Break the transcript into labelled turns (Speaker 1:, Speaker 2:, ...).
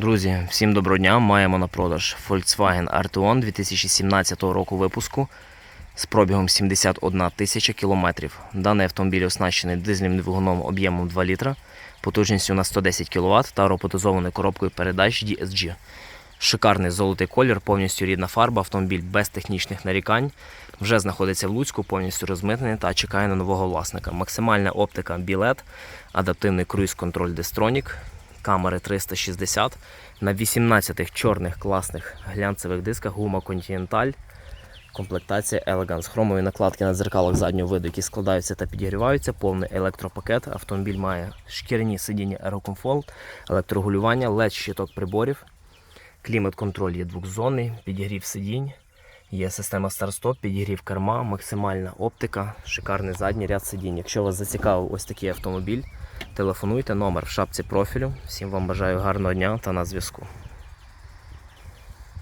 Speaker 1: Друзі, всім доброго дня. Маємо на продаж Volkswagen Arteon 2017 року випуску з пробігом 71 тисяча кілометрів. Даний автомобіль оснащений дизельним двигуном об'ємом 2 літра, потужністю на 110 кВт та роботизованою коробкою передач DSG. Шикарний золотий колір, повністю рідна фарба, автомобіль без технічних нарікань. Вже знаходиться в Луцьку, повністю розмитнений та чекає на нового власника. Максимальна оптика білет, адаптивний круїз-контроль Destronік, камери 360 на 18 чорних класних глянцевих дисках гума Continental. Комплектація Elegance. Хромові накладки на дзеркалах заднього виду, які складаються та підігріваються, повний електропакет. Автомобіль має шкіряні сидіння Aerocomfort, електрогулювання, LED щиток приборів. Клімат-контроль є двохзонний, підігрів сидінь, є система старт-стоп, підігрів керма, максимальна оптика, шикарний задній ряд сидінь. Якщо вас зацікавив ось такий автомобіль, телефонуйте номер в шапці профілю. Всім вам бажаю гарного дня та на зв'язку.